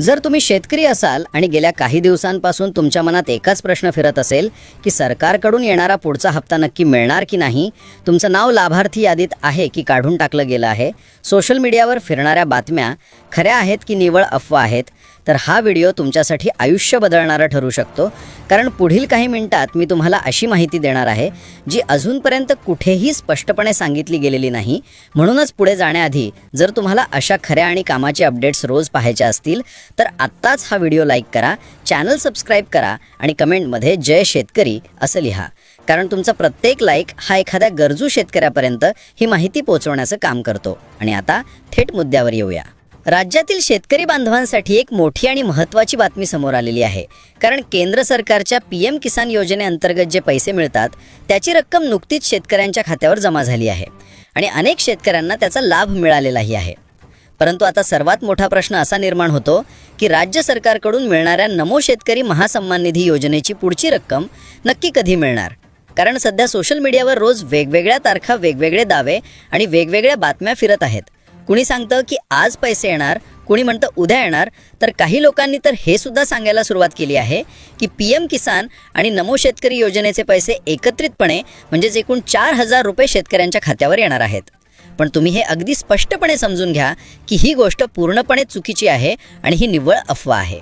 जर तुम्ही शेतकरी असाल आणि गेल्या काही दिवसांपासून तुमच्या मनात एकाच प्रश्न फिरत असेल की सरकारकडून येणारा पुढचा हप्ता नक्की मिळणार की नाही तुमचं नाव लाभार्थी यादीत आहे की काढून टाकलं गेलं आहे? सोशल मीडियावर फिरणाऱ्या बातम्या खऱ्या आहेत की निवळ अफवा आहेत? तर हा व्हिडिओ तुमच्यासाठी आयुष्य बदलणारा ठरू शकतो. कारण पुढील काही मिनिटात मी तुम्हाला अशी माहिती देणार आहे जी अजूनपर्यंत कुठेही स्पष्टपणे सांगितली गेलेली नाही. म्हणूनच पुढे जाण्याआधी जर तुम्हाला अशा खऱ्या आणि कामाचे अपडेट्स रोज पाहायचे असतील तर आत्ताच हा व्हिडिओ लाईक करा चॅनल सबस्क्राईब करा आणि कमेंटमध्ये जय शेतकरी असं लिहा. कारण तुमचा प्रत्येक लाईक हा एखाद्या गरजू शेतकऱ्यापर्यंत ही माहिती पोहोचवण्याचं काम करतो. आणि आता थेट मुद्द्यावर येऊया. राज्यातील शेतकरी बांधवांसाठी एक मोठी आणि महत्त्वाची बातमी समोर आलेली आहे. कारण केंद्र सरकारच्या पी एम किसान योजनेअंतर्गत जे पैसे मिळतात त्याची रक्कम नुकतीच शेतकऱ्यांच्या खात्यावर जमा झाली आहे. आणि अनेक शेतकऱ्यांना त्याचा लाभ मिळालेलाही आहे. परंतु आता सर्वात मोठा प्रश्न असा निर्माण होतो की राज्य सरकारकडून मिळणाऱ्या नमो शेतकरी महासन्मान निधी योजनेची पुढची रक्कम नक्की कधी मिळणार? कारण सध्या सोशल मीडियावर रोज वेगवेगळ्या तारखा वेगवेगळे दावे आणि वेगवेगळ्या बातम्या फिरत आहेत. कुणी सांगतं की आज पैसे येणार कुणी म्हणतं उद्या येणार तर काही लोकांनी तर हे सुद्धा सांगायला सुरुवात केली आहे की पी एम किसान आणि नमो शेतकरी योजनेचे पैसे एकत्रितपणे म्हणजेच एकूण चार हजार रुपये शेतकऱ्यांच्या खात्यावर येणार आहेत. पण तुम्ही हे अगदी स्पष्टपणे समजून घ्या की ही गोष्ट पूर्णपणे चुकीची आहे आणि ही निव्वळ अफवा आहे.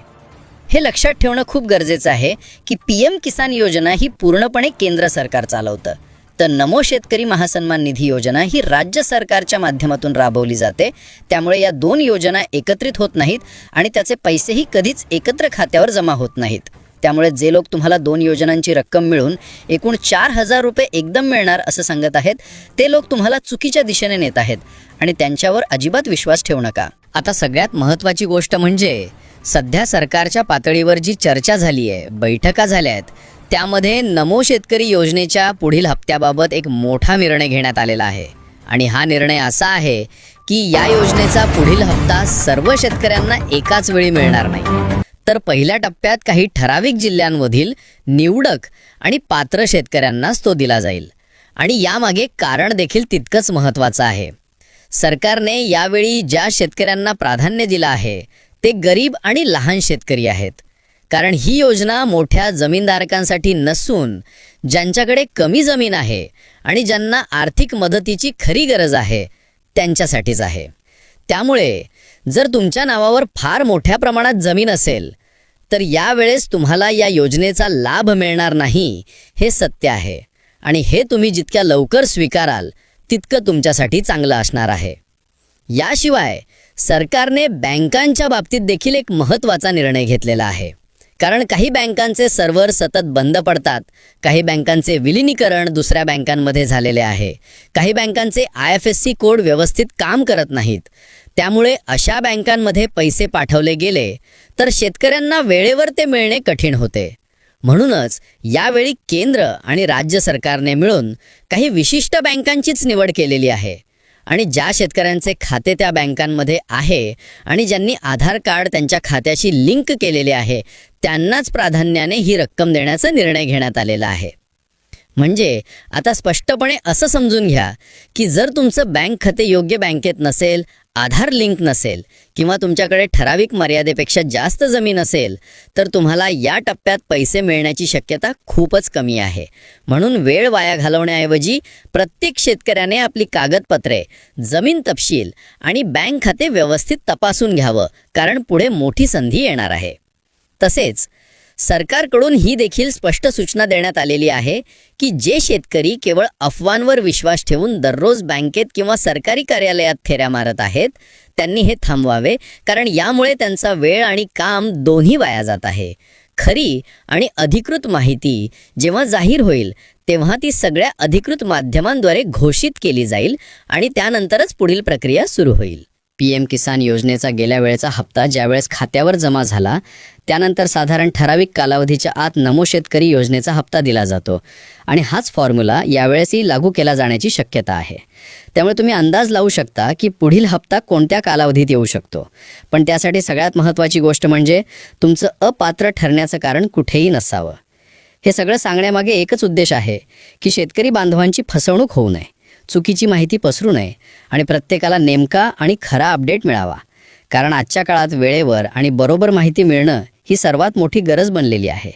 हे लक्षात ठेवणं खूप गरजेचं आहे की पी एम किसान योजना ही पूर्णपणे केंद्र सरकार चालवतं. तर नमो शेतकरी महासन्मान निधी योजना ही राज्य सरकारच्या माध्यमातून राबवली जाते. त्यामुळे या दोन योजना एकत्रित होत नाहीत आणि त्याचे पैसेही कधीच एकत्र खात्यावर जमा होत नाहीत. त्यामुळे जे लोक तुम्हाला दोन योजनांची रक्कम मिळून एकूण चार हजार रुपये एकदम मिळणार असं सांगत आहेत ते लोक तुम्हाला चुकीच्या दिशेने नेत आहेत आणि त्यांच्यावर अजिबात विश्वास ठेवू नका. आता सगळ्यात महत्त्वाची गोष्ट म्हणजे सध्या सरकारच्या पातळीवर जी चर्चा झाली आहे बैठका झाल्या आहेत त्यामध्ये नमो शेतकरी योजनेच्या पुढील हप्त्याबाबत एक मोठा निर्णय घेण्यात आलेला आहे. आणि हा निर्णय असा आहे की या योजनेचा पुढील हप्ता सर्व शेतकऱ्यांना एकाच वेळी मिळणार नाही. तर पहिल्या टप्प्यात काही ठराविक जिल्ह्यांमधील निवडक आणि पात्र शेतकऱ्यांनाच तो दिला जाईल. आणि यामागे कारण देखील तितकंच महत्त्वाचं आहे. सरकारने यावेळी ज्या शेतकऱ्यांना प्राधान्य दिलं आहे ते गरीब आणि लहान शेतकरी आहेत. कारण ही योजना मोठ्या जमीनधारकांसाठी नसून ज्यांच्याकडे कमी जमीन आहे आणि ज्यांना आर्थिक मदतीची खरी गरज आहे त्यांच्यासाठीच आहे. त्यामुळे जर तुमच्या नावावर फार मोठ्या प्रमाणात जमीन असेल तर यावेळेस तुम्हाला या योजनेचा लाभ मिळणार नाही हे सत्य आहे. आणि हे तुम्ही जितक्या लवकर स्वीकाराल तितकं तुमच्यासाठी चांगलं असणार आहे. याशिवाय सरकारने बँकांच्या बाबतीत देखील एक महत्त्वाचा निर्णय घेतलेला आहे. कारण काही बँकांचे सर्व्हर सतत बंद पडतात. काही बँकांचे विलिनीकरण दुसऱ्या बँकांमध्ये झालेले आहे. काही बँकांचे I F S C code व्यवस्थित काम करत नाहीत. त्यामुळे अशा बँकांमध्ये पैसे पाठवले गेले तर शेतकऱ्यांना वेळेवर ते मिळणे कठीण होते. म्हणूनच यावेळी केंद्र आणि राज्य सरकारने मिळून काही विशिष्ट बँकांचीच निवड केलेली आहे. आणि ज्या शेतकऱ्यांचे खाते त्या बँकांमध्ये आहे आणि ज्यांनी आधार कार्ड त्यांच्या खात्याशी लिंक केलेले आहे त्यांनाच प्राधान्याने ही रक्कम देण्याचा निर्णय घेण्यात आलेला आहे. म्हणजे आता स्पष्टपणे असं समजून घ्या की जर तुमचं बँक खाते योग्य बँकेत नसेल आधार लिंक नसेल किंवा तुमच्याकडे ठराविक मर्यादेपेक्षा जास्त जमीन असेल तर तुम्हाला या टप्प्यात पैसे मिळण्याची शक्यता खूपच कमी आहे. म्हणून वेळ वाया घालवण्याऐवजी प्रत्येक शेतकऱ्याने आपली कागदपत्रे जमीन तपशील आणि बँक खाते व्यवस्थित तपासून घ्यावं कारण पुढे मोठी संधी येणार आहे. तसेच सरकारकडून ही देखील स्पष्ट सूचना देण्यात आलेली आहे की जे शेतकरी केवळ अफवांवर विश्वास ठेवून दररोज बँकेत किंवा सरकारी कार्यालयात फेऱ्या मारत आहेत त्यांनी हे थांबवावे कारण यामुळे त्यांचा वेळ आणि काम दोन्ही वाया जात आहे. खरी आणि अधिकृत माहिती जेव्हा जाहीर होईल तेव्हा ती सगळ्या अधिकृत माध्यमांद्वारे घोषित केली जाईल आणि त्यानंतरच पुढील प्रक्रिया सुरू होईल. पी एम किसान योजनेचा गेल्या वेळेचा हप्ता ज्यावेळेस खात्यावर जमा झाला त्यानंतर साधारण ठराविक कालावधीच्या आत नमो शेतकरी योजनेचा हप्ता दिला जातो. आणि हाच फॉर्म्युला यावेळेसही लागू केला जाण्याची शक्यता आहे. त्यामुळे तुम्ही अंदाज लावू शकता की पुढील हप्ता कोणत्या कालावधीत येऊ शकतो. पण त्यासाठी सगळ्यात महत्त्वाची गोष्ट म्हणजे तुमचं अपात्र ठरण्याचं कारण कुठेही नसावं. हे सगळं सांगण्यामागे एकच उद्देश आहे की शेतकरी बांधवांची फसवणूक होऊ नये. चुकीची माहिती पसरू नये आणि प्रत्येकाला नेमका आणि खरा अपडेट मिळावा. कारण आजच्या काळात वेळेवर आणि बरोबर माहिती मिळणं ही सर्वात मोठी गरज बनलेली आहे.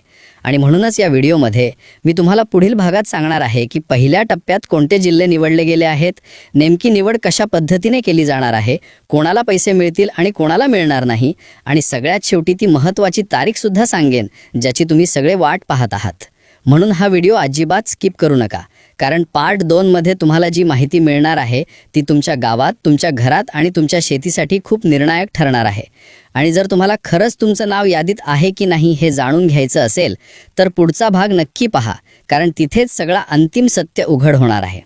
आणि म्हणूनच या व्हिडिओमध्ये मी तुम्हाला पुढील भागात सांगणार आहे की पहिल्या टप्प्यात कोणते जिल्हे निवडले गेले आहेत नेमकी निवड कशा पद्धतीने केली जाणार आहे कोणाला पैसे मिळतील आणि कोणाला मिळणार नाही आणि सगळ्यात शेवटी ती महत्त्वाची तारीखसुद्धा सांगेन ज्याची तुम्ही सगळे वाट पाहत आहात. म्हणून हा व्हिडिओ अजिबात स्किप करू नका. कारण पार्ट दोनमध्ये तुम्हाला जी माहिती मिळणार आहे ती तुमच्या गावात तुमच्या घरात आणि तुमच्या शेतीसाठी खूप निर्णायक ठरणार आहे. आणि जर तुम्हाला खरंच तुमचं नाव यादीत आहे की नाही हे जाणून घ्यायचं असेल तर पुढचा भाग नक्की पहा कारण तिथेच सगळा अंतिम सत्य उघड होणार आहे.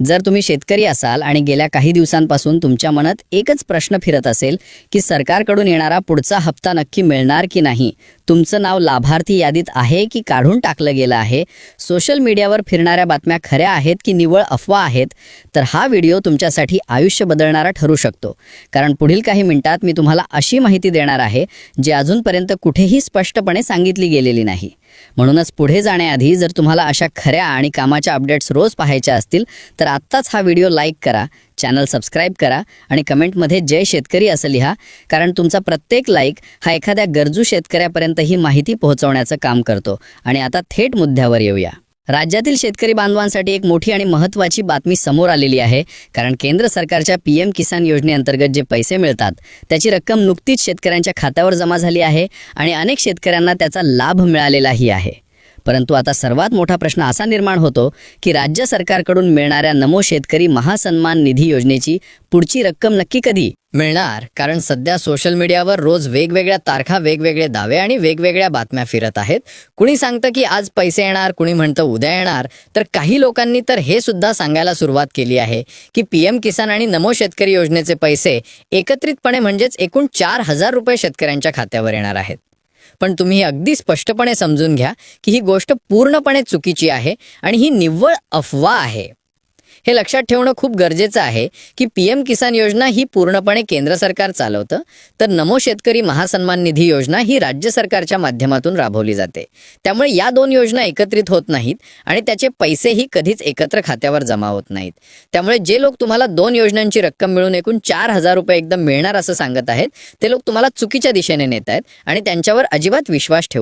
जर तुम्ही शेतकरी असाल आणि गेल्या काही दिवसांपासून तुमच्या मनात एकच प्रश्न फिरत असेल की सरकारकडून येणारा पुढचा हप्ता नक्की मिळणार की नाही तुमचं नाव लाभार्थी यादीत आहे की काढून टाकलं गेलं आहे सोशल मीडियावर फिरणाऱ्या बातम्या खऱ्या आहेत की निव्वळ अफवा आहेत तर हा व्हिडिओ तुमच्यासाठी आयुष्य बदलणारा ठरू शकतो. कारण पुढील काही मिनिटात मी तुम्हाला अशी माहिती देणार आहे जी अजूनपर्यंत कुठेही स्पष्टपणे सांगितली गेलेली नाही. म्हणूनच पुढे जाण्याआधी जर तुम्हाला अशा खऱ्या आणि कामाच्या अपडेट्स रोज पाहायच्या असतील तर आत्ताच हा व्हिडिओ लाईक करा चॅनल सबस्क्राईब करा आणि कमेंटमध्ये जय शेतकरी असं लिहा कारण तुमचा प्रत्येक लाईक हा एखाद्या गरजू शेतकऱ्यापर्यंत ही माहिती पोहोचवण्याचं काम करतो. आणि आता थेट मुद्द्यावर येऊया. राज्यातील शेतकरी बांधवांसाठी एक मोठी आणि महत्त्वाची बातमी समोर आलेली आहे. कारण केंद्र सरकारच्या पी एम किसान योजनेअंतर्गत जे पैसे मिळतात त्याची रक्कम नुकतीच शेतकऱ्यांच्या खात्यावर जमा झाली आहे आणि अनेक शेतकऱ्यांना त्याचा लाभ मिळालेलाही आहे. परंतु आता सर्वात मोठा प्रश्न असा निर्माण होतो की राज्य सरकारकडून मिळणाऱ्या नमो शेतकरी महासन्मान निधी योजनेची पुढची रक्कम नक्की कधी? मिळणार कारण सध्या सोशल मीडियावर रोज वेगवेगळ्या तारखा वेगवेगळे दावे आणि वेगवेगळ्या बातम्या फिरत आहेत. कुणी सांगतं की आज पैसे येणार कुणी म्हणतं उद्या येणार तर काही लोकांनी तर हे सुद्धा सांगायला सुरुवात केली आहे की पीएम किसान आणि नमो शेतकरी योजनेचे पैसे एकत्रितपणे म्हणजेच एकूण चार हजार रुपये शेतकऱ्यांच्या खात्यावर येणार आहेत. पण तुम्ही अगदी स्पष्टपणे समजून घ्या की ही गोष्ट पूर्णपणे चुकीची आहे आणि ही निव्वळ अफवा आहे. हे लक्षात ठेवणं खूप गरजेचं आहे की पी एम किसान योजना ही पूर्णपणे केंद्र सरकार चालवतं. तर नमो शेतकरी महासन्मान निधी योजना ही राज्य सरकारच्या माध्यमातून राबवली जाते. त्यामुळे या दोन योजना एकत्रित होत नाहीत आणि त्याचे पैसेही कधीच एकत्र खात्यावर जमा होत नाहीत. त्यामुळे जे लोक तुम्हाला दोन योजनांची रक्कम मिळून एकूण चार हजार रुपये एकदम मिळणार असं सांगत आहेत ते लोक तुम्हाला चुकीच्या दिशेने नेत आहेत आणि त्यांच्यावर अजिबात विश्वास ठेवू